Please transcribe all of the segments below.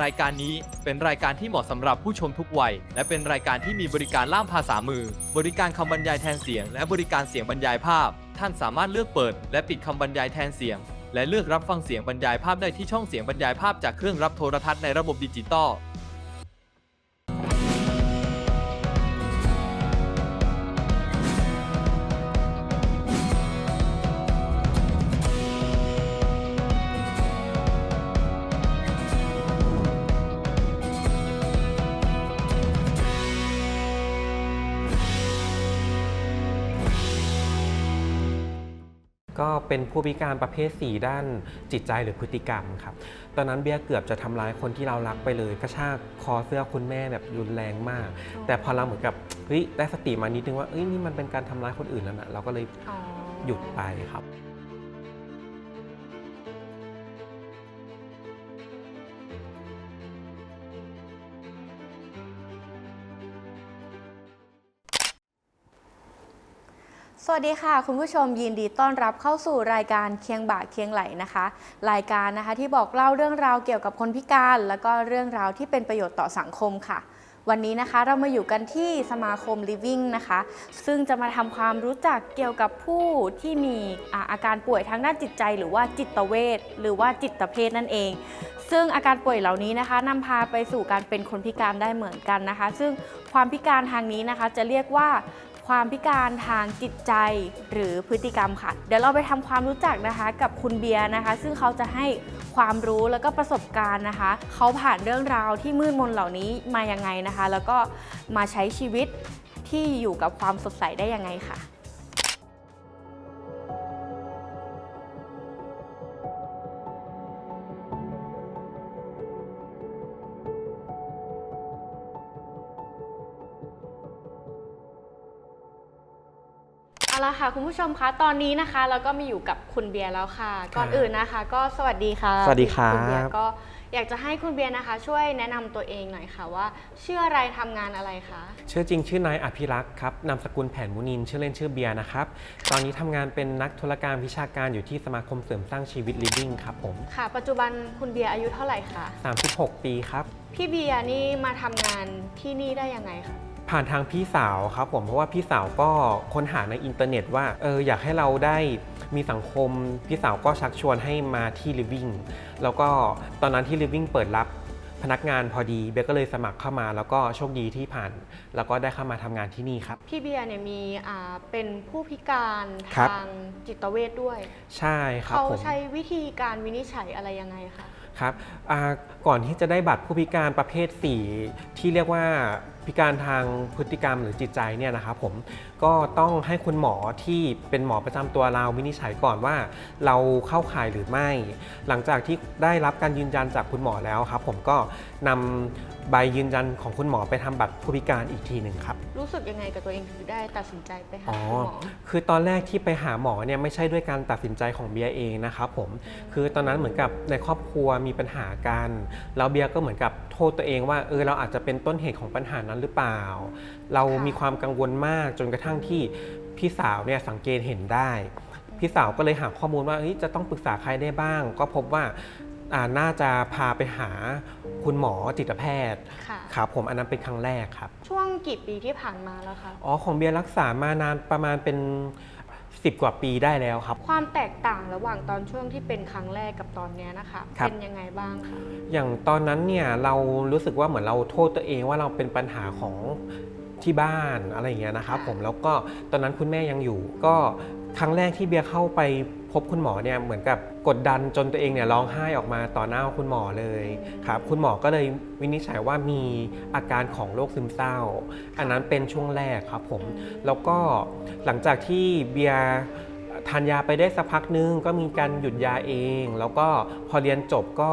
รายการนี้เป็นรายการที่เหมาะสำหรับผู้ชมทุกวัย และเป็นรายการที่มีบริการล่ามภาษามือ บริการคำบรรยายแทนเสียง และบริการเสียงบรรยายภาพ ท่านสามารถเลือกเปิด และปิดคำบรรยายแทนเสียง และเลือกรับฟังเสียงบรรยายภาพได้ที่ช่องเสียงบรรยายภาพจากเครื่องรับโทรทัศน์ในระบบดิจิตอล เป็นผู้พิการประเภท 4 ด้านจิตใจหรือพฤติกรรมครับ ตอนนั้นเบียร์เกือบจะทำร้ายคนที่เรารักไปเลยกระชากคอเสื้อคุณแม่แบบรุนแรงมาก แต่พอเราเหมือนกับเฮ้ยได้สติมานิดนึงว่าเอ้ยนี่มันเป็นการทำร้ายคนอื่นแล้วนะเราก็เลยอ๋อหยุดไปครับ สวัสดีค่ะ คุณผู้ชมยินดีต้อนรับเข้าสู่รายการเคียงบ่าเคียงไหลนะคะ รายการนะคะที่บอกเล่าเรื่องราวเกี่ยวกับคนพิการ แล้วก็เรื่องราวที่เป็นประโยชน์ต่อสังคมค่ะ วันนี้นะคะเรามาอยู่กันที่สมาคม Living นะคะ ซึ่งจะมาทำความรู้จักเกี่ยวกับผู้ที่มีอาอาการป่วยทางด้านจิตใจ หรือว่าจิตเวชหรือว่าจิตเภทนั่นเองซึ่งอาการป่วยเหล่านี้นะคะนำพาไปสู่การเป็นคนพิการได้เหมือนกันนะคะ ซึ่งความพิการทางนี้นะคะจะเรียกว่า ความพิการทางจิตใจหรือพฤติกรรมค่ะ เดี๋ยวเราไปทำความรู้จักนะคะกับคุณเบียร์นะคะ ซึ่งเขาจะให้ความรู้แล้วก็ประสบการณ์นะคะ เขาผ่านเรื่องราวที่มืดมนเหล่านี้มายังไงนะคะ แล้วก็มาใช้ชีวิตที่อยู่กับความสดใสได้ยังไงค่ะ ละค่ะ คุณผู้ชมคะตอนนี้นะคะ เราก็มาอยู่กับคุณเบียร์แล้วค่ะ ก่อนอื่นนะคะ ก็สวัสดีค่ะสวัสดีครับคุณเบียร์ก็อยากจะให้คุณเบียร์นะคะ ช่วยแนะนำตัวเองหน่อยค่ะว่าชื่ออะไรทำงานอะไรคะชื่อจริงชื่อนายอภิรักษ์ครับนามสกุลแผ่นมุนินทร์ชื่อเล่นชื่อเบียร์นะครับ ตอนนี้ทำงานเป็นนักธุรการวิชาการอยู่ที่สมาคมเสริมสร้างชีวิต Living ครับผม ค่ะ ปัจจุบันคุณเบียร์อายุเท่าไหร่คะ36 ปีครับ พี่เบียร์นี่มาทำงานที่นี่ได้ยังไงคะ ผ่านทางพี่สาวครับผมเพราะว่าพี่สาวก็ค้นหาในอินเทอร์เน็ตว่าเอออยากให้เราได้มีสังคม พี่สาวก็ชักชวนให้มาที่ Living แล้วก็ตอนนั้นที่ Living เปิดรับพนักงานพอดีเบยก็เลยสมัครเข้ามาแล้วก็โชคดีที่ผ่าน แล้วก็ได้เข้ามาทำงานที่นี่ครับ พี่เบียร์เนี่ยมีอ่าเป็นผู้พิการครับทางจิตเวชด้วย ใช่ครับเขาผม ใช้วิธีการวินิจฉัยอะไรยังไงคะ ครับอ่าก่อนที่จะได้บัตรผู้พิการประเภท 4 ที่เรียกว่า พิการทางพฤติกรรมหรือจิตใจเนี่ยนะครับผมก็ต้องให้คุณหมอที่เป็นหมอประจำตัวเราวินิจฉัยก่อนว่า เราเข้าข่ายหรือไม่ หลังจากที่ได้รับการยืนยันจากคุณหมอแล้วครับ ผมก็นำใบยืนยันของคุณหมอไปทำบัตรผู้พิการอีกทีหนึ่งครับ รู้สึกยังไงกับตัวเองถึงได้ตัดสินใจไปหาอ๋อคุณหมอคือตอนแรกที่ไปหาหมอเนี่ยไม่ใช่ด้วยการตัดสินใจของเบียร์เองนะครับผมคือตอนนั้นเหมือนกับในครอบครัวมีปัญหากันแล้วเบียร์ก็เหมือนกับโทษตัวเองว่าเออเราอาจจะเป็นต้นเหตุของปัญหานั้นหรือเปล่า เราค่ะมีความกังวลมากจนกระทั่งที่พี่สาวเนี่ยสังเกตเห็นได้ พี่สาวก็เลยหาข้อมูลว่าเฮ้ยจะต้องปรึกษาใครได้บ้าง ก็พบว่าอ่าน่าจะพาไปหาคุณหมอจิตแพทย์ค่ะครับผมอันนั้นเป็นครั้งแรกครับ ช่วงกี่ปีที่ผ่านมาแล้วคะอ๋อของเบียร์รักษามานานประมาณเป็น 10 กว่าปีได้แล้วครับ ความแตกต่างระหว่างตอนช่วงที่เป็นครั้งแรกกับตอนเนี้ยนะคะ ครับ เป็นยังไงบ้างคะอย่างตอนนั้นเนี่ยเรารู้สึกว่าเหมือนเราโทษตัวเองว่าเราเป็นปัญหาของที่บ้านอะไรอย่างเงี้ยนะครับผมแล้วก็ตอนนั้นคุณแม่ยังอยู่ ก็ครั้งแรกที่เบียร์เข้าไป พบคุณหมอเนี่ยเหมือนกับกดดันจนตัวเองเนี่ยร้องไห้ออกมาต่อหน้าคุณหมอเลยครับคุณหมอก็เลยวินิจฉัยว่ามีอาการของโรคซึมเศร้า อันนั้นเป็นช่วงแรกครับผมแล้วก็หลังจากที่เบียร์ทานยาไปได้สักพักนึงก็มีการหยุดยาเอง แล้วก็พอเรียนจบก็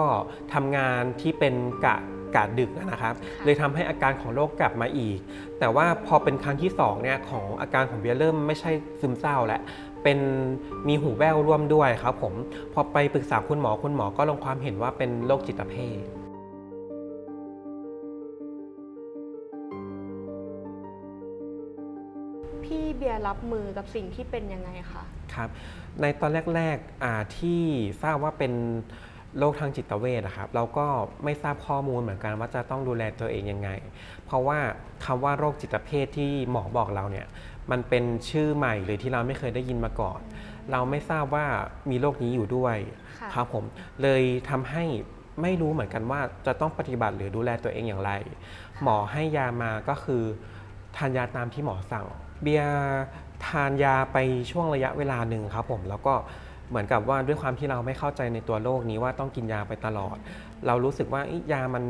ทำงานที่เป็นกะ กะดึกนะครับค่ะเลยทำให้อาการของโรคกลับมาอีก แต่ว่าพอเป็นครั้งที่สองเนี่ยของอาการของเบียร์เริ่มไม่ใช่ซึมเศร้าแล้วเป็นมีหูแว่วร่วมด้วยครับผม พอไปปรึกษาคุณหมอคุณหมอก็ลงความเห็นว่าเป็นโรคจิตเภทพี่เบียร์รับมือกับสิ่งที่เป็นยังไงคะครับ ในตอนแรกๆอ่าที่ทราบว่าเป็น โรคทางจิตเวชนะครับเราก็ไม่ทราบข้อมูลเหมือนกันว่าจะต้องดูแลตัวเองยังไง เพราะว่าคำว่าโรคจิตเภทที่หมอบอกเราเนี่ยมันเป็นชื่อใหม่หรือที่เราไม่เคยได้ยินมาก่อน เราไม่ทราบว่ามีโรคนี้อยู่ด้วยค่ะครับผมเลยทำให้ไม่รู้เหมือนกันว่าจะต้องปฏิบัติหรือดูแลตัวเองอย่างไร หมอให้ยามาก็คือทานยาตามที่หมอสั่ง เบียร์ทานยาไปช่วงระยะเวลาหนึ่งครับผมแล้วก็ เหมือนกับว่าด้วยความที่เราไม่เข้าใจในตัวโรคนี้ว่าต้องกินยาไปตลอด เรารู้สึกว่าเอ๊ะยามัน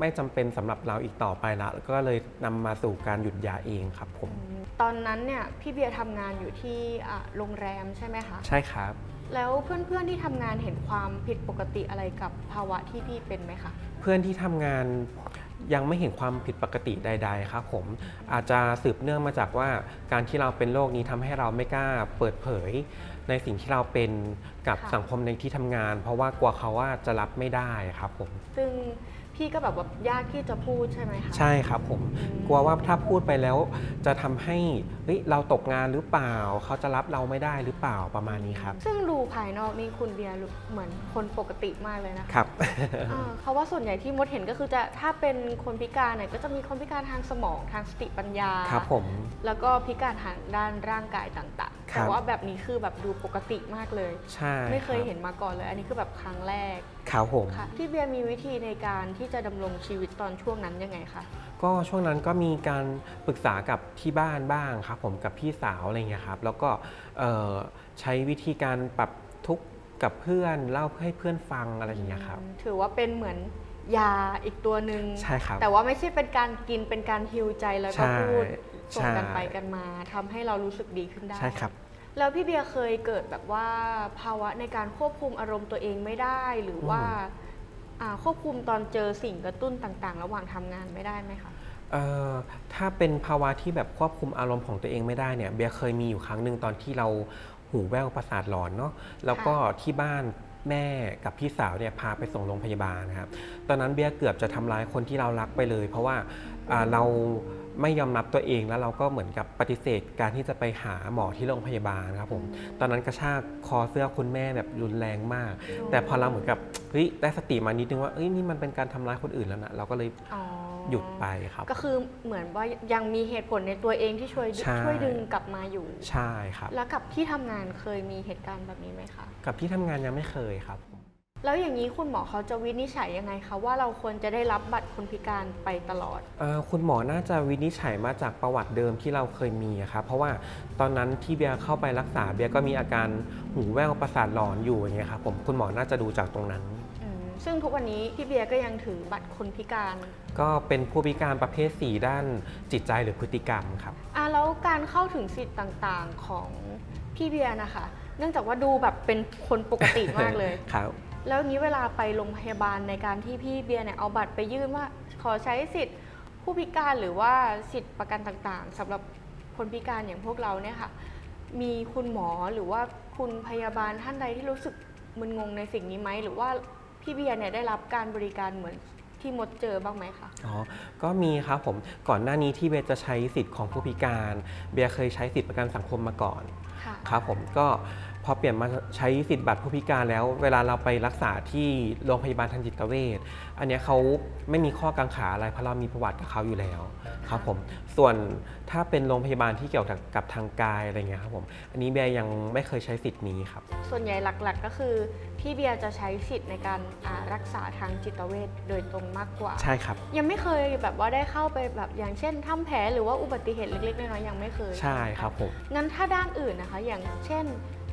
ไม่จำเป็นสำหรับเราอีกต่อไปละก็เลยนำมาสู่การหยุดยาเองครับผม ตอนนั้นเนี่ยพี่เบียร์ทำงานอยู่ที่อะโรงแรมใช่ไหมคะ ใช่ครับ แล้วเพื่อนๆที่ทำงานเห็นความผิดปกติอะไรกับภาวะที่พี่เป็นไหมคะ เพื่อนที่ทำงานยังไม่เห็นความผิดปกติใด ๆ ครับผม อาจจะสืบเนื่องมาจากว่าการที่เราเป็นโรคนี้ทำให้เราไม่กล้าเปิดเผย ในสิ่งที่เราเป็นกับค่ะ สังคมในที่ทำงาน เพราะว่ากลัวเขาว่าจะรับไม่ได้ครับผม ซึ่ง พี่ก็แบบว่ายากที่จะพูดใช่ไหมคะ ใช่ครับผมอืมกลัวว่าถ้าพูดไปแล้วจะทำให้เฮ้ยเราตกงานหรือเปล่า เขาจะรับเราไม่ได้หรือเปล่าประมาณนี้ครับ ซึ่งดูภายนอกนี่คุณเบียร์เหมือนคนปกติมากเลยนะคะครับ อ่าเพราะว่าส่วนใหญ่ที่มดเห็นก็คือจะถ้าเป็นคนพิการเนี่ยก็จะมีคนพิการทางสมองทางสติปัญญา ครับผม แล้วก็พิการทางด้านร่างกายต่างๆ ครัแต่บว่าแบบนี้คือแบบดูปกติมากเลย ใช่ไม่เคยรับเห็นมาก่อนเลย อันนี้คือแบบครั้งแรกครับผม ค่ะพี่เบียร์มีวิธีในการที่จะดำรงชีวิตตอนช่วงนั้นยังไงคะ ก็ช่วงนั้นก็มีการปรึกษากับที่บ้านบ้างครับผมกับพี่สาวอะไรเงี้ยครับ แล้วก็เอ่อใช้วิธีการปรับทุกข์กับเพื่อนเล่าให้เพื่อนฟังอะไรอย่างเงี้ยครับอืมถือว่าเป็นเหมือนยาอีกตัวหนึ่งใช่ครับแต่ว่าไม่ใช่เป็นการกินเป็นการฮิวใจแล้วก็ใช่พูดส่งกันใช่ไปกันมาทำให้เรารู้สึกดีขึ้นได้ใช่ครับ แล้วพี่เบียร์เคยเกิดแบบว่าภาวะในการควบคุมอารมณ์ตัวเองไม่ได้หรือว่าอ่า ควบคุมตอนเจอสิ่งกระตุ้นต่างๆ ระหว่างทำงานไม่ได้ไหมคะ เอ่อถ้าเป็นภาวะที่แบบควบคุมอารมณ์ของตัวเองไม่ได้เนี่ยเบียร์เคยมีอยู่ครั้งหนึ่งตอนที่เราหูแว่วประสาทหลอนเนาะแล้วก็ที่บ้านแม่กับพี่สาวเนี่ยพาไปส่งโรงพยาบาลนะครับตอนนั้นเบียร์เกือบจะทำร้ายคนที่เรารักไปเลย เพราะว่าอ่าเรา ไม่ยอมรับตัวเองแล้วเราก็เหมือนกับปฏิเสธการที่จะไปหาหมอที่โรงพยาบาลครับผม ตอนนั้นกระชากคอเสื้อคุณแม่แบบรุนแรงมาก แต่พอเราเหมือนกับเฮ้ยได้สติมานิดนึงว่าเอ้ยนี่มันเป็นการทำร้ายคนอื่นแล้วนะเราก็เลยอ๋อหยุดไปครับ ก็คือเหมือนว่ายังมีเหตุผลในตัวเองที่ช่วยใช่ ช่วยดึงกลับมาอยู่ ใช่ครับ แล้วกับที่ทำงานเคยมีเหตุการณ์แบบนี้ไหมคะ กับที่ทำงานยังไม่เคยครับ แล้วอย่างนี้คุณหมอเขาจะวินิจฉัยยังไงคะว่าเราควรจะได้รับบัตรคนพิการไปตลอด เอ่อคุณหมอน่าจะวินิจฉัยมาจากประวัติเดิมที่เราเคยมีอะครับเพราะว่าตอนนั้นที่เบียร์เข้าไปรักษาเบียร์ก็มีอาการหูแว่วประสาทหลอนอยู่อย่างเงี้ยครับผมคุณหมอน่าจะดูจากตรงนั้น อืมซึ่งทุกวันนี้พี่เบียร์ก็ยังถือบัตรคนพิการก็เป็นผู้พิการประเภท 4 ด้านจิตใจหรือพฤติกรรมครับ อะแล้วการเข้าถึงสิทธิ์ต่างๆของพี่เบียร์นะคะ เนื่องจากว่าดูแบบเป็นคนปกติมากเลย ครับ แล้วนี้เวลาไปโรงพยาบาลในการที่พี่เบียร์เนี่ยเอาบัตรไปยื่นว่าขอใช้สิทธิ์ผู้พิการหรือว่าสิทธิ์ประกันต่างๆสำหรับคนพิการอย่างพวกเราเนี่ยค่ะ มีคุณหมอหรือว่าคุณพยาบาลท่านใดที่รู้สึกมึนงงในสิ่งนี้ไหมหรือว่าพี่เบียร์เนี่ยได้รับการบริการเหมือนที่มดเจอบ้างไหมคะ อ๋อ ก็มีครับผม ก่อนหน้านี้ที่เบียร์จะใช้สิทธิ์ของผู้พิการ เบียร์เคยใช้สิทธิ์ประกันสังคมมาก่อนค่ะครับผม ก็ พอเปลี่ยนมาใช้สิทธิ์บัตรผู้พิการแล้ว เวลาเราไปรักษาที่โรงพยาบาลทางจิตเวชอันเนี้ยเขาไม่มีข้อกังขาอะไรเพราะเรามีประวัติกับเขาอยู่แล้วครับผมส่วนถ้าเป็นโรงพยาบาลที่เกี่ยวกับกับทางกายอะไรเงี้ยครับผมอันนี้เบียร์ยังไม่เคยใช้สิทธิ์นี้ครับ ส่วนใหญ่หลักๆ ก็คือพี่เบียร์จะใช้สิทธิ์ในการอ่ารักษาทางจิตเวชโดยตรงมากกว่า ใช่ครับ ยังไม่เคยแบบว่าได้เข้าไปแบบอย่างเช่นทำแผลหรือว่าอุบัติเหตุเล็กๆน้อยๆยังไม่เคย ใช่ครับผมงั้นถ้าด้านอื่นนะคะ อย่างเช่น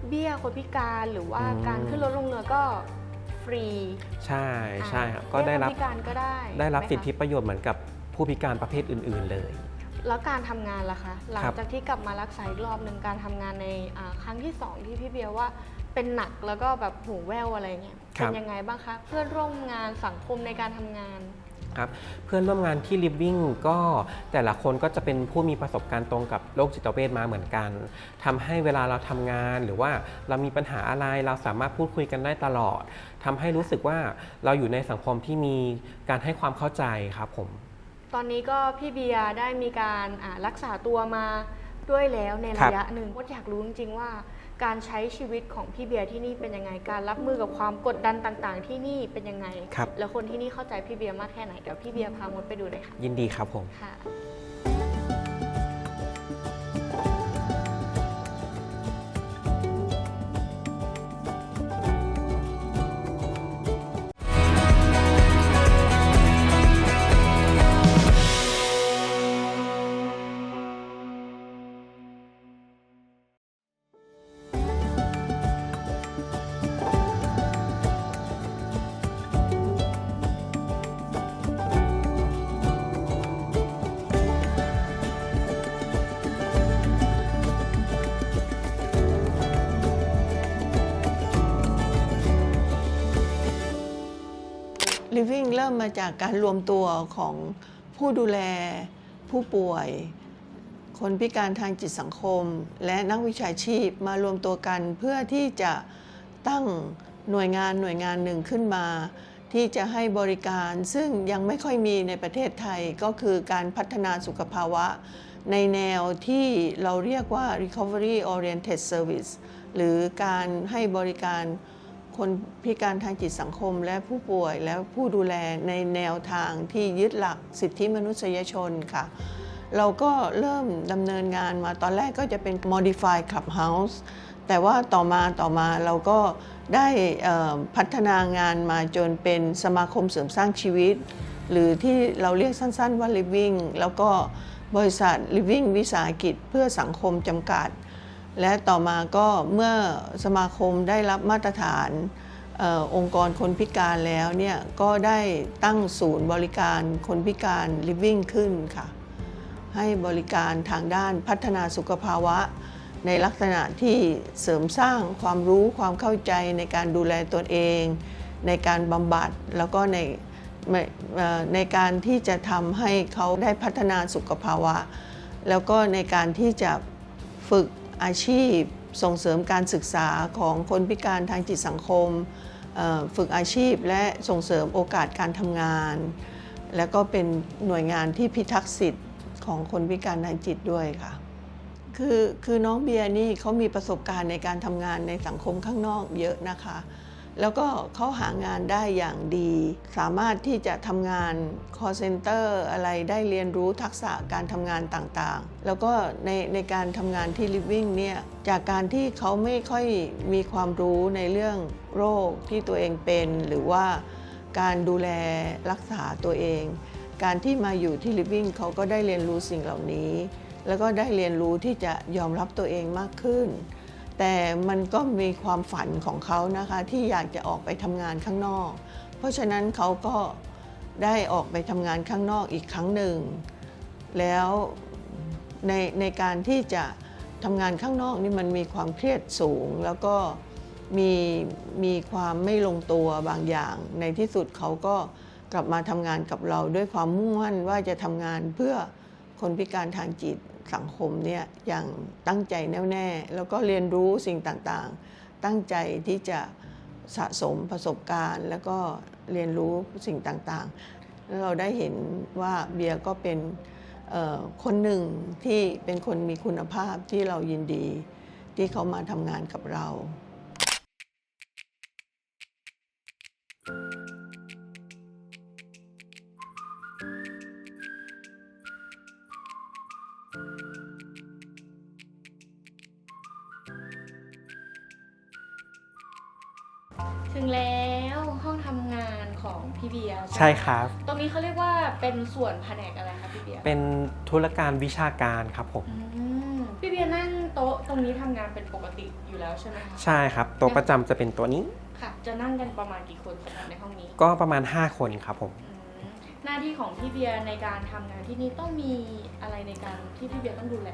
เบี้ยคนพิการหรือว่าอืม การขึ้นรถลงเรือก็ฟรีใช่ใช่ครับอ่าก็ได้รับเบี้ยคนพิการก็ได้ได้รับหมคะสิทธิประโยชน์เหมือนกับผู้พิการประเภทอื่น ๆเลย แล้วการทำงานล่ะคะ หลังครับ จากที่กลับมารักษาอีกรอบหนึ่งการทำงานในอ่าครั้งที่สองที่พี่เบียร์ว่าเป็นหนักแล้วก็แบบหูแว่วอะไรเงี้ยเป็นยังไงบ้างคะ เพื่อนร่วมงานสังคมในการทำงาน ครับเพื่อนร่วมงานที่ Living ก็แต่ละคนก็จะเป็นผู้มีประสบการณ์ตรงกับโรคจิตเวชมาเหมือนกันทำให้เวลาเราทำงานหรือว่าเรามีปัญหาอะไรเราสามารถพูดคุยกันได้ตลอดทำให้รู้สึกว่าเราอยู่ในสังคมที่มีการให้ความเข้าใจครับผม ตอนนี้ก็พี่เบียร์ได้มีการอ่ารักษาตัวมาด้วยแล้วในครัระบยะหนึ่งก็อยากรู้จริงๆว่า การใช้ชีวิตของพี่เบียร์ที่นี่เป็นยังไง การรับมือกับความกดดันต่างๆ ที่นี่เป็นยังไง ครับ แล้วคนที่นี่เข้าใจพี่เบียร์มากแค่ไหนเดี๋ยวพี่เบียร์พามดไปดูหน่อยค่ะยินดีครับผม ค่ะ ริ่มมาจากการรวมตัวของผู้ดูแลผู้ป่วย คนพิการทางจิตสังคม และนักวิชาชีพมารวมตัวกันเพื่อที่จะตั้งหน่วยงานหน่วยงานหนึ่งขึ้นมา ที่จะให้บริการซึ่งยังไม่ค่อยมีในประเทศไทยก็คือการพัฒนาสุขภาวะ ในแนวที่เราเรียกว่า recovery oriented service หรือการให้บริการ คนพิการทางจิตสังคมและผู้ป่วยและผู้ดูแลในแนวทางที่ยึดหลักสิทธิมนุษยชนค่ะ เราก็เริ่มดำเนินงานมาตอนแรกก็จะเป็น modify clubhouse แต่ว่าต่อมาต่อมาเราก็ได้พัฒนางานมาจนเป็นสมาคมเสริมสร้างชีวิต หรือที่เราเรียกสั้นๆว่า living แล้วก็บริษัท living วิสาหกิจเพื่อสังคมจำกัด และต่อมาก็เมื่อสมาคมได้รับมาตรฐานอองค์กรคนพิการแล้วเนี่ยก็ได้ตั้งศูนย์บริการคนพิการ living ขึ้นค่ะ ให้บริการทางด้านพัฒนาสุขภาวะ ในลักษณะที่เสริมสร้างความรู้ความเข้าใจในการดูแลตนเอง ในการบำบัดแล้วก็ในในการที่จะทำให้เขาได้พัฒนาสุขภาวะ แล้วก็ในการที่จะฝึก อาชีพ ส่งเสริมการศึกษาของคนพิการทางจิตสังคม ฝึกอาชีพและส่งเสริมโอกาสการทำงาน และก็เป็นหน่วยงานที่พิทักษ์สิทธิ์ของคนพิการทางจิตด้วยค่ะคือคือน้องเบียร์นี่เขามีประสบการณ์ในการทำงานในสังคมข้างนอกเยอะนะคะ แล้วก็เขาหางานได้อย่างดี สามารถที่จะทำงาน call center อะไรได้เรียนรู้ทักษะการทำงานต่างๆ แล้วก็ในในการทำงานที่ living เนี่ยจากการที่เขาไม่ค่อยมีความรู้ในเรื่องโรคที่ตัวเองเป็น หรือว่าการดูแลรักษาตัวเอง การที่มาอยู่ที่ living เขาก็ได้เรียนรู้สิ่งเหล่านี้ แล้วก็ได้เรียนรู้ที่จะยอมรับตัวเองมากขึ้น แต่มันก็มีความฝันของเขานะคะที่อยากจะออกไปทำงานข้างนอก เพราะฉะนั้นเขาก็ได้ออกไปทำงานข้างนอกอีกครั้งหนึ่ง แล้วในในการที่จะทำงานข้างนอกนี่มันมีความเครียดสูง แล้วก็มีมีความไม่ลงตัวบางอย่าง ในที่สุดเขาก็กลับมาทำงานกับเราด้วยความมุ่งมั่นว่าจะทำงานเพื่อคนพิการทางจิต สังคมเนี่ยอย่างตั้งใจแน่วแน่แล้วก็เรียนรู้สิ่งต่างๆ ตั้งใจที่จะสะสมประสบการณ์ แล้วก็เรียนรู้สิ่งต่างๆ แล้วเราได้เห็นว่าเบียร์ก็เป็นคนหนึ่งที่เป็นคนมีคุณภาพที่เรายินดี ที่เขามาทำงานกับเรา ถึงแล้วห้องทำงานของพี่เบียร์ใช่ครับ ตรงนี้เขาเรียกว่าเป็นส่วนแผนกอะไรคะพี่เบียร์เป็นธุรการวิชาการครับผมอืมพี่เบียร์นั่งโต๊ะตรงนี้ทำงานเป็นปกติอยู่แล้วใช่ไหมคะใช่ครับตัวประจำจะเป็นตัวนี้ ค่ะ จะนั่งกันประมาณกี่คนสำหรับในห้องนี้ก็ประมาณ 5 คนครับผม อืมหน้าที่ของพี่เบียร์ในการทำงานที่นี่ต้องมีอะไรในการที่พี่เบียร์ต้องดูแล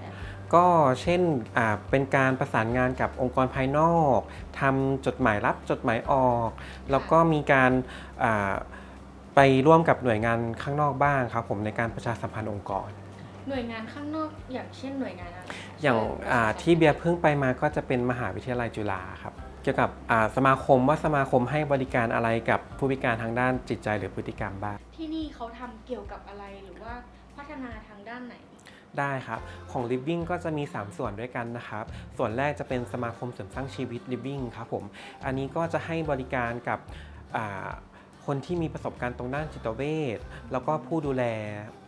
ก็เช่นอ่าเป็นการประสานงานกับองค์กรภายนอกทำจดหมายรับจดหมายออก แล้วก็มีการอ่าไปร่วมกับหน่วยงานข้างนอกบ้างครับผมในการประชาสัมพันธ์องค์กร หน่วยงานข้างนอกอย่างเช่นหน่วยงานอะไรอย่างช่วอ่าที่เบียร์เพิ่งไปมาก็จะเป็นมหาวิทยาลัยจุฬาครับเกี่ยวกับอ่าสมาคมว่าสมาคมให้บริการอะไรกับผู้พิการทางด้านจิตใจหรือพฤติกรรมบ้างที่นี่เขาทำเกี่ยวกับอะไรหรือว่าพัฒนาทางด้านไหน ได้ครับของ Living ก็จะมี 3 ส่วนด้วยกันนะครับ ส่วนแรกจะเป็นสมาคมเสริมสร้างชีวิต Living ครับผม อันนี้ก็จะให้บริการกับอ่าคนที่มีประสบการณ์ตรงด้านจิตเวชแล้วก็ผู้ดูแล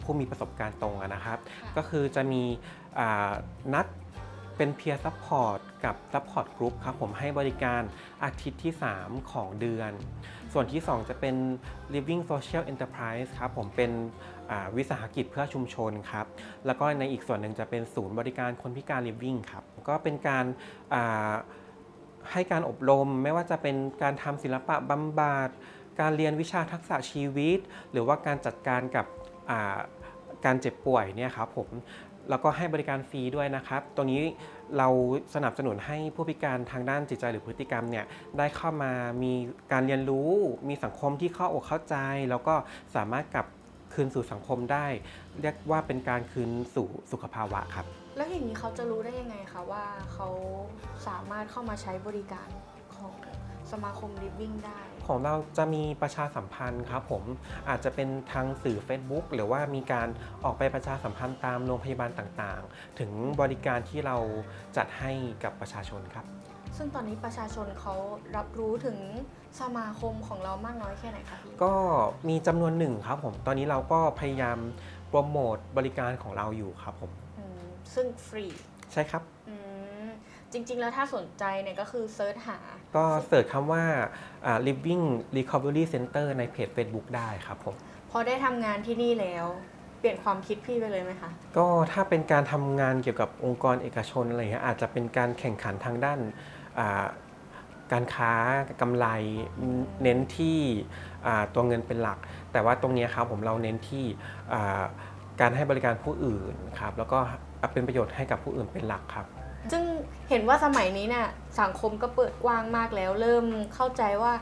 ผู้มีประสบการณ์ตรงอะนะครับ ก็คือจะมีอ่านัดเป็นเพียร์ซัพพอร์ตกับซัพพอร์ตกรุ๊ปครับผมให้บริการอาทิตย์ที่ 3 ของเดือน ส่วนที่ 2 จะเป็น Living Social Enterprise ครับผมเป็นอ่า วิสาหกิจเพื่อชุมชนครับ แล้วก็ในอีกส่วนหนึ่งจะเป็นศูนย์บริการคนพิการ Living ครับ ก็เป็นการให้การอบรมไม่ว่าจะเป็นการทำศิลปะบำบัด การเรียนวิชาทักษะชีวิต หรือว่าการจัดการกับการเจ็บป่วยเนี่ยครับผมแล้วก็ให้บริการฟรีด้วยนะครับ ตรงนี้เราสนับสนุนให้ผู้พิการทางด้านจิตใจหรือพฤติกรรมเนี่ยได้เข้ามามีการเรียนรู้ มีสังคมที่เข้าอกเข้าใจ แล้วก็สามารถกลับ คืนสู่สังคมได้ เรียกว่าเป็นการคืนสู่สุขภาวะครับ แล้วอย่างนี้เขาจะรู้ได้ยังไงคะว่าเขาสามารถเข้ามาใช้บริการของสมาคม Living ได้ ของเราจะมีประชาสัมพันธ์ครับผมอาจจะเป็นทางสื่อ Facebook หรือว่ามีการออกไปประชาสัมพันธ์ตามโรงพยาบาลต่างๆ ถึงบริการที่เราจัดให้กับประชาชนครับ ซึ่งตอนนี้ประชาชนเขารับรู้ถึงสมาคมของเรามากน้อยแค่ไหนคะพี่ก็มีจำนวนหนึ่งครับผม ตอนนี้เราก็พยายามโปรโมทบริการของเราอยู่ครับผม อืมซึ่งฟรีใช่ครับ อืมจริง ๆ แล้วถ้าสนใจเนี่ยก็คือเซิร์ชหา ก็เสิร์ชคำว่าอ่า living recovery center ในเพจ Facebook ได้ครับผม พอได้ทำงานที่นี่แล้ว เปลี่ยนความคิดพี่ไปเลยไหมคะ ก็ถ้าเป็นการทำงานเกี่ยวกับองค์กรเอกชนอะไรเงี้ยอาจจะเป็นการแข่งขันทางด้านอ่า การค้ากำไรเน้นที่อ่าตัวเงินเป็นหลัก แต่ว่าตรงเนี้ยครับผมเราเน้นที่อ่าการให้บริการผู้อื่นครับแล้วก็เป็นประโยชน์ให้กับผู้อื่นเป็นหลักครับ ซึ่งเห็นว่าสมัยนี้เนี่ยสังคมก็เปิดกว้างมากแล้ว เริ่มเข้าใจว่า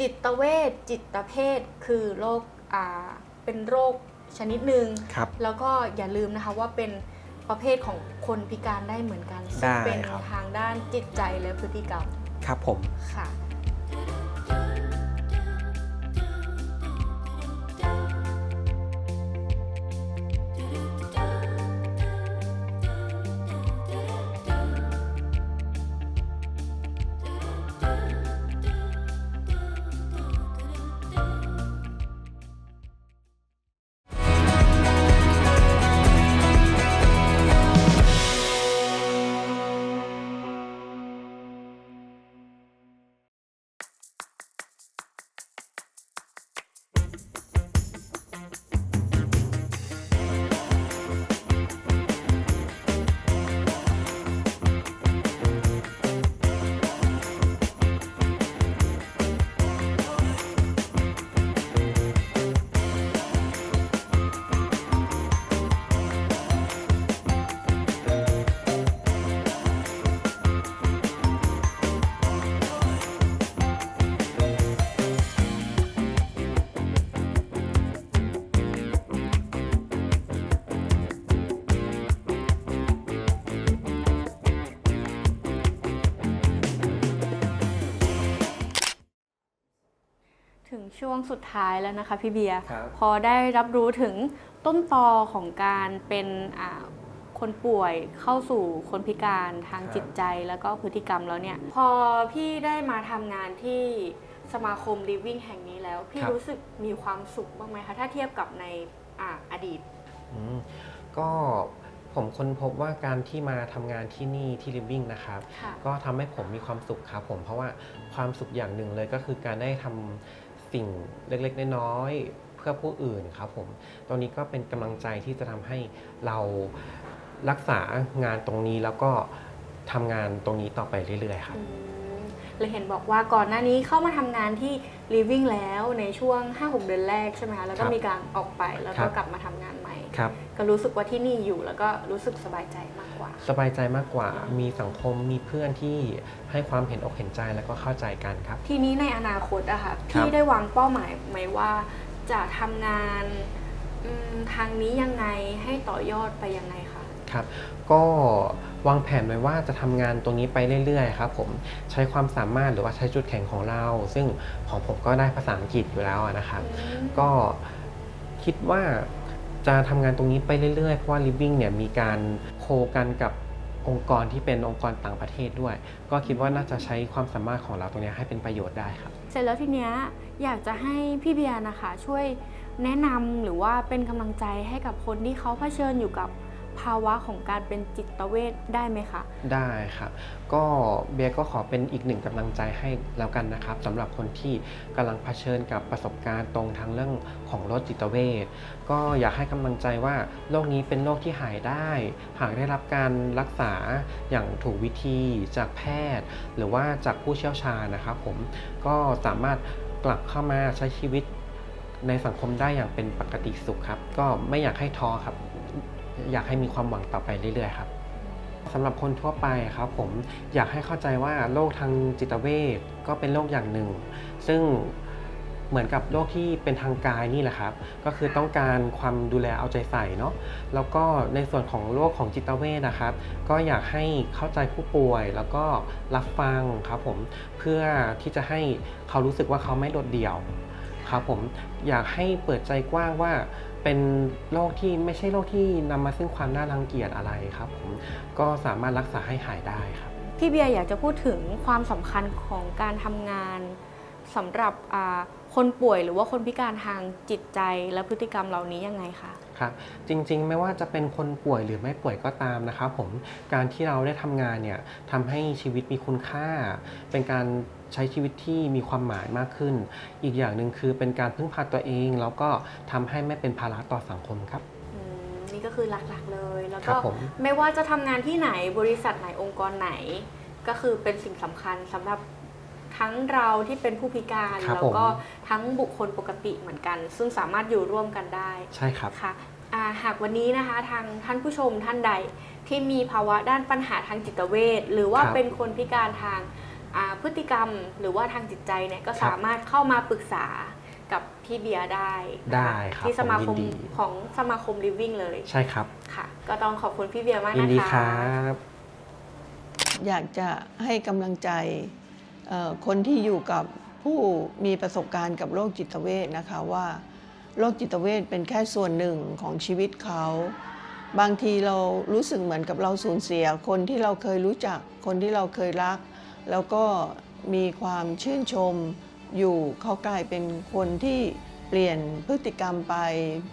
จิตเวชจิตเภทคือโรคอ่าเป็นโรคชนิดหนึ่งครับแล้วก็อย่าลืมนะคะว่าเป็น ประเภทของคนพิการได้เหมือนกันซึ่งได้เป็นครับ ทางด้านจิตใจและพฤติกรรมครับผม ค่ะ วงสุดท้ายแล้วนะคะพี่เบียร์ครับ พอได้รับรู้ถึงต้นตอของการเป็นอ่าคนป่วยเข้าสู่คนพิการทางจิตใจแล้วก็พฤติกรรมแล้วเนี่ย พอพี่ได้มาทำงานที่สมาคม Living แห่งนี้แล้ว พี่ครับ รู้สึกมีความสุขบ้างไหมคะถ้าเทียบกับในอาอดีต อืมก็ผมค้นพบว่าการที่มาทำงานที่นี่ที่ Living นะครับ ค่ะ ก็ทำให้ผมมีความสุขครับผมเพราะว่าความสุขอย่างหนึ่งเลยก็คือการได้ทำ สิ่งเล็กๆน้อยๆเพื่อผู้อื่นครับผมตรงนี้ก็เป็นกำลังใจที่จะทำให้เรารักษางานตรงนี้แล้วก็ทำงานตรงนี้ต่อไปเรื่อยๆครับ อืม เลยเห็นบอกว่าก่อนหน้านี้เข้ามาทำงานที่ Living แล้วในช่วง 5-6 เดือนแรกใช่ไหมคะแล้วก็ครับมีการออกไปแล้วครัก็บกลับมาทำงานใหม่ ครับ ก็รู้สึกว่าที่นี่อยู่แล้วก็รู้สึกสบายใจมากกว่า สบายใจมากกว่า มีสังคม มีเพื่อนที่ให้ความเห็นอกเห็นใจแล้วก็เข้าใจกันครับ ทีนี้ในอนาคตอะค่ะครับ พี่ได้วางเป้าหมายไหมว่าจะทำงานอืมทางนี้ยังไงให้ต่อยอดไปยังไง คะครับ ก็วางแผนไว้ว่าจะทำงานตรงนี้ไปเรื่อยๆครับผมใช้ความสามารถหรือว่าใช้จุดแข็งของเรา ซึ่งของผมก็ได้ภาษาอังกฤษอยู่แล้วอะนะครับ ก็คิดว่าจะทำงานตรงนี้ไปเรื่อยๆ เพราะว่า Living เนี่ยมีการโคกันกับองค์กรที่เป็นองค์กรต่างประเทศด้วย ก็คิดว่าน่าจะใช้ความสามารถของเราตรงเนี้ยให้เป็นประโยชน์ได้ครับ เสร็จแล้วทีเนี้ยอยากจะให้พี่เบียร์นะคะ ช่วยแนะนำหรือว่าเป็นกำลังใจให้กับคนที่เขาเผชิญอยู่กับ ภาวะของการเป็นจิตเวชได้ไหมคะ ได้ครับ ก็เบียร์ก็ขอเป็นอีกหนึ่งกำลังใจให้แล้วกันนะครับสำหรับคนที่กำลังเผชิญกับประสบการณ์ตรงทางเรื่องของโรคจิตเวชก็อยากให้กำลังใจว่าโรคนี้เป็นโรคที่หายได้ หากได้รับการรักษาอย่างถูกวิธีจากแพทย์ หรือว่าจากผู้เชี่ยวชาญนะครับผมก็สามารถกลับเข้ามาใช้ชีวิตในสังคมได้อย่างเป็นปกติสุขครับ ก็ไม่อยากให้ท้อครับ อยากให้มีความหวังต่อไปเรื่อยๆครับสำหรับคนทั่วไปครับผมอยากให้เข้าใจว่าโรคทางจิตเวชก็เป็นโรคอย่างหนึ่ง ซึ่งเหมือนกับโรคที่เป็นทางกายนี่แหละครับ ก็คือต้องการความดูแลเอาใจใส่เนาะแล้วก็ในส่วนของโรคของจิตเวชนะครับ ก็อยากให้เข้าใจผู้ป่วยแล้วก็รับฟังครับผมเพื่อที่จะให้เขารู้สึกว่าเขาไม่โดดเดี่ยวครับผมอยากให้เปิดใจกว้างว่า เป็นโรคที่ไม่ใช่โรคที่นำมาซึ่งความน่ารังเกียจอะไรครับผมก็สามารถรักษาให้หายได้ครับ พี่เบียร์อยากจะพูดถึงความสำคัญของการทำงานสำหรับอ่าคนป่วยหรือว่าคนพิการทางจิตใจและพฤติกรรมเหล่านี้ยังไงคะ ครับจริงๆ ไม่ว่าจะเป็นคนป่วยหรือไม่ป่วยก็ตามนะครับผมการที่เราได้ทำงานเนี่ยทำให้ชีวิตมีคุณค่า เป็นการใช้ชีวิตที่มีความหมายมากขึ้น อีกอย่างหนึ่งคือเป็นการพึ่งพาตัวเอง แล้วก็ทำให้ไม่เป็นภาระต่อสังคมครับอืมนี่ก็คือหลักๆเลย แล้วครัก็บผมไม่ว่าจะทำงานที่ไหนบริษัทไหนองค์กรไหน ก็คือเป็นสิ่งสำคัญสำหรับทั้งเราที่เป็นผู้พิการครับแล้วผมก็ทั้งบุคคลปกติเหมือนกัน ซึ่งสามารถอยู่ร่วมกันได้ใช่ครับค่ะอ่าหากวันนี้นะคะทางท่านผู้ชมท่านใดที่มีภาวะด้านปัญหาทางจิตเวชหรือว่าครับเป็นคนพิการทางอ่า พฤติกรรมหรือว่าทางจิตใจเนี่ยก็ครับสามารถเข้ามาปรึกษากับพี่เบียร์ได้นะะได้ครับที่สมาคผมมยินดีของสมาคม Living เลยใช่ครับค่ะ ก็ต้องขอบคุณพี่เบียร์มากยินนะดีคะครับอยากจะให้กำลังใจเอ่อคนที่อยู่กับผู้มีประสบการณ์กับโรคจิตเวชนะคะว่าโรคจิตเวชเป็นแค่ส่วนหนึ่งของชีวิตเขา บางทีเรารู้สึกเหมือนกับเราสูญเสีย คนที่เราเคยรู้จักคนที่เราเคยรัก แล้วก็มีความชื่นชมอยู่เขากลายเป็นคนที่เปลี่ยนพฤติกรรมไป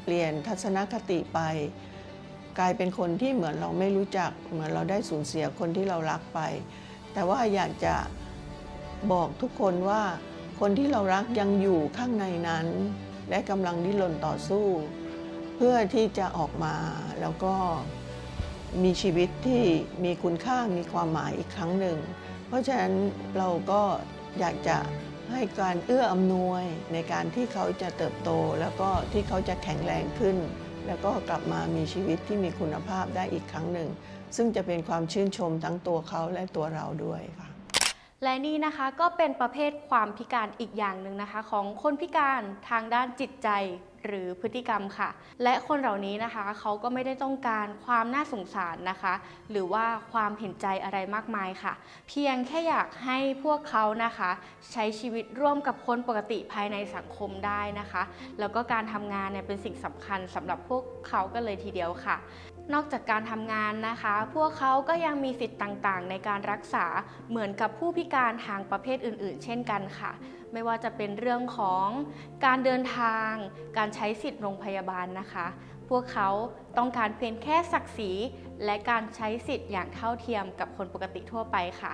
เปลี่ยนทัศนคติไป กลายเป็นคนที่เหมือนเราไม่รู้จัก เหมือนเราได้สูญเสียคนที่เรารักไป แต่ว่าอยากจะบอกทุกคนว่าคนที่เรารักยังอยู่ข้างในนั้น และกำลังดิ้นรนต่อสู้ เพื่อที่จะออกมาแล้วก็มีชีวิตที่มีคุณค่ามีความหมายอีกครั้งหนึ่ง เพราะฉะนั้นเราก็อยากจะให้การเอื้ออำนวยในการที่เขาจะเติบโต แล้วก็ที่เขาจะแข็งแรงขึ้น แล้วก็กลับมามีชีวิตที่มีคุณภาพได้อีกครั้งหนึ่ง ซึ่งจะเป็นความชื่นชมทั้งตัวเขาและตัวเราด้วยค่ะ และนี่นะคะก็เป็นประเภทความพิการอีกอย่างหนึ่งนะคะ ของคนพิการทางด้านจิตใจ หรือพฤติกรรมค่ะ และคนเหล่านี้นะคะเขาก็ไม่ได้ต้องการความน่าสงสารนะคะ หรือว่าความเห็นใจอะไรมากมายค่ะ เพียงแค่อยากให้พวกเขานะคะ ใช้ชีวิตร่วมกับคนปกติภายในสังคมได้นะคะ แล้วก็การทำงานเนี่ยเป็นสิ่งสำคัญสำหรับพวกเขากันเลยทีเดียวค่ะ นอกจากการทำงานนะคะ พวกเขาก็ยังมีสิทธิ์ต่างๆ ในการรักษาเหมือนกับผู้พิการทางประเภทอื่น ๆ เช่นกันค่ะ ไม่ว่าจะเป็นเรื่องของการเดินทาง การใช้สิทธิ์โรงพยาบาลนะคะ พวกเขาต้องการเพียงแค่ศักดิ์ศรี และการใช้สิทธิ์อย่างเท่าเทียมกับคนปกติทั่วไปค่ะ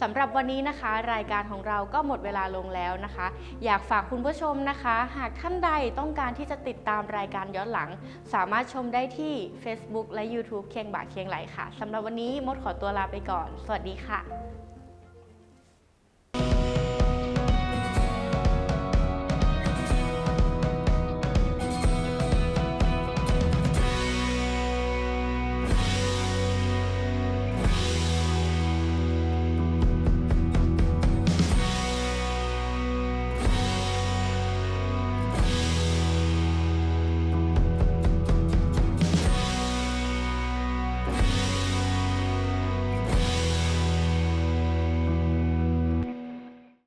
สำหรับวันนี้นะคะ รายการของเราก็หมดเวลาลงแล้วนะคะ อยากฝากคุณผู้ชมนะคะ หากท่านใดต้องการที่จะติดตามรายการย้อนหลัง สามารถชมได้ที่ Facebook และ YouTube เคียงบ่าเคียงไหลค่ะสำหรับวันนี้มดขอตัวลาไปก่อน สวัสดีค่ะ